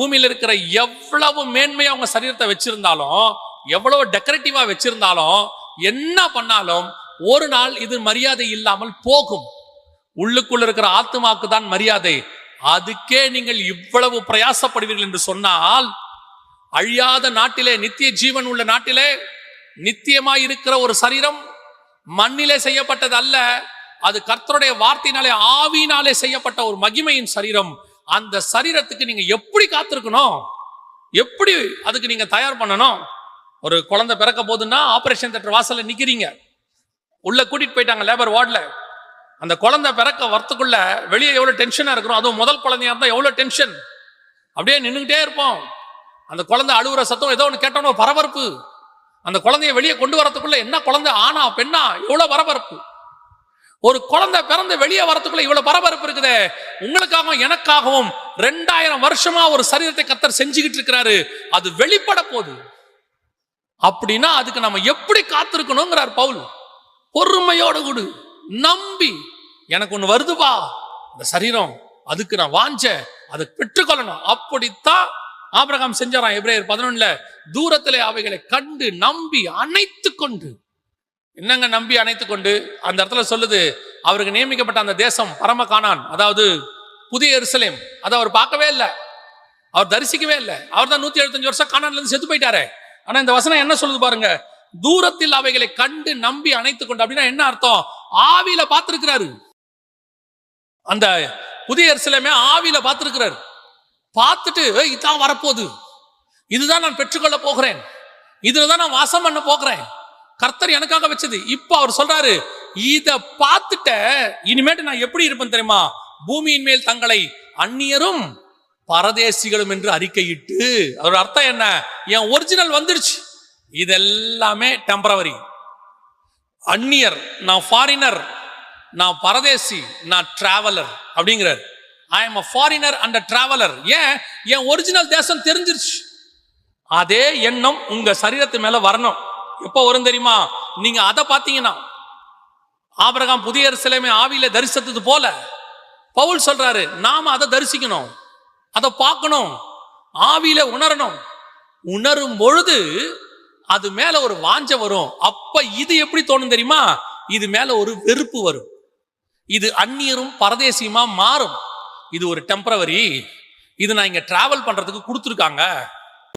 பூமியில் இருக்கிற எவ்வளவு மேன்மையா அவங்க சரீரத்தை வச்சிருந்தாலும் எவ்வளவு டெக்கரேட்டிவா வச்சிருந்தாலும் என்ன பண்ணாலும் ஒரு நாள் இது மரியாதை இல்லாமல் போகும். உள்ளுக்குள்ள இருக்கிற ஆத்மாக்கு தான் மரியாதை. அதுக்கே நீங்கள் இவ்வளவு பிரயாசப்படுவீர்கள் என்று சொன்னால் அழியாத நாட்டிலே நித்திய ஜீவன் உள்ள நாட்டிலே நித்தியமாய் இருக்கிற ஒரு சரீரம் மண்ணிலே செய்யப்பட்டது அல்ல அது கர்த்தருடைய வார்த்தையினாலே ஆவியினாலே செய்யப்பட்ட ஒரு மகிமையின் சரீரம். அந்த சரீரத்துக்கு நீங்க எப்படி காத்திருக்கணும்? எப்படி அதுக்கு நீங்க தயார் பண்ணணும்? ஒரு குழந்தை பிறக்க போகுதுன்னா ஆபரேஷன் தேட்டர் வாசல்ல நிக்கிறீங்க. உள்ள கூட்டிட்டு போயிட்டாங்க லேபர் வார்டில் அந்த குழந்தை பிறக்க வரத்துக்குள்ள வெளியே எவ்வளவு டென்ஷனா இருக்கிறோம்? அதுவும் முதல் குழந்தையா இருந்தால் எவ்வளவு டென்ஷன் அப்படியே நின்றுகிட்டே இருப்போம். அந்த குழந்தை அழுகுற சத்தம் ஏதோ ஒன்று கேட்டோம்னா பரபரப்பு. அந்த குழந்தைய வெளியே கொண்டு வரதுக்குள்ள என்ன குழந்தை? ஆனா பெண்ணா? எவ்வளவு பரபரப்பு? ஒரு குழந்தை பிறந்து வெளியே வரத்துக்குள்ள இவ்வளவு பரபரப்பு இருக்குது. உங்களுக்காகவும் எனக்காகவும் ரெண்டாயிரம் வருஷமா ஒரு சரீரத்தை கத்தர் செஞ்சுக்கிட்டு இருக்கிறாரு. அது வெளிப்பட போகுது. அப்படின்னா அதுக்கு நம்ம எப்படி காத்திருக்கணுங்கிறார் பவுல். பொறுமையோட கூடு. நம்பி. எனக்கு ஒண்ணு வருதுப்பா. இந்த சரீரம் அதுக்கு நான் வாஞ்ச அதை பெற்றுக்கொள்ளணும். அப்படித்தான் ஆபிரகாம் செஞ்சாராம் எப்ரேயர் பதினொன்னுல தூரத்திலே அவைகளை கண்டு நம்பி அணைத்து கொண்டு என்னங்க நம்பி அணைத்து கொண்டு அந்த இடத்துல சொல்லுது அவருக்கு நியமிக்கப்பட்ட அந்த தேசம் பரம காணான் அதாவது புதிய எருசலேம். அதை அவர் பார்க்கவே இல்லை. அவர் தரிசிக்கவே இல்லை. அவர் தான் நூத்தி எழுபத்தஞ்சு வருஷம் காணான்லேருந்து செத்து போயிட்டாரு. ஆனா இந்த வசனம் என்ன சொல்லுது பாருங்க? தூரத்தில் அவைகளை கண்டு நம்பி அணைத்து கொண்டு அப்படின்னா என்ன அர்த்தம்? ஆவியில பார்த்திருக்கிறாரு. அந்த புதிய எருசலேமே ஆவியில பார்த்திருக்கிறாரு. பார்த்துட்டு இதுதான் இதான் வரப்போகுது. இதுதான் நான் பெற்றுக்கொள்ள போகிறேன். இதுல தான் நான் வாசம் பண்ண போகிறேன். கர்த்தர் எனக்காக வச்சது. இப்போ அவர் சொல்றாரு இத பார்த்துட்ட இனிமேட்டு நான் எப்படி இருப்பேன் தெரியுமா? பூமியின் மேல் தங்களை அந்நியரும் பரதேசிகளும் என்று அறிக்கையிட்டு அதோட அர்த்தம் என்ன? என் ஒரிஜினல் வந்துருச்சு. இதெல்லாமே டெம்பரவரி அந்நியர் நான் ஃபாரினர் நான் பரதேசி நான் டிராவலர் அப்படிங்கிறார். I am a foreigner and a traveller ஏன்? என் ஒரிஜினல் தேசம் தெரிஞ்சிருச்சு. அதே எண்ணம் உங்க சரீரத்து மேல வரணும். எப்போ வரும் தெரியுமா? நீங்க அதை பார்த்தீங்கன்னா ஆபரகம் புதிய சிலைமை ஆவியில தரிசித்தது போல பவுல் சொல்றாரு நாம அதை தரிசிக்கணும் அதை பார்க்கணும் ஆவியில உணரணும். உணரும் பொழுது அது மேல ஒரு வாஞ்ச வரும். அப்ப இது எப்படி தோணும் தெரியுமா? இது மேல ஒரு வெறுப்பு வரும். இது அந்நியரும் பரதேசியமா மாறும். இது ஒரு டெம்பரவரி இது நான் இங்க டிராவல் பண்றதுக்கு கொடுத்துருக்காங்க.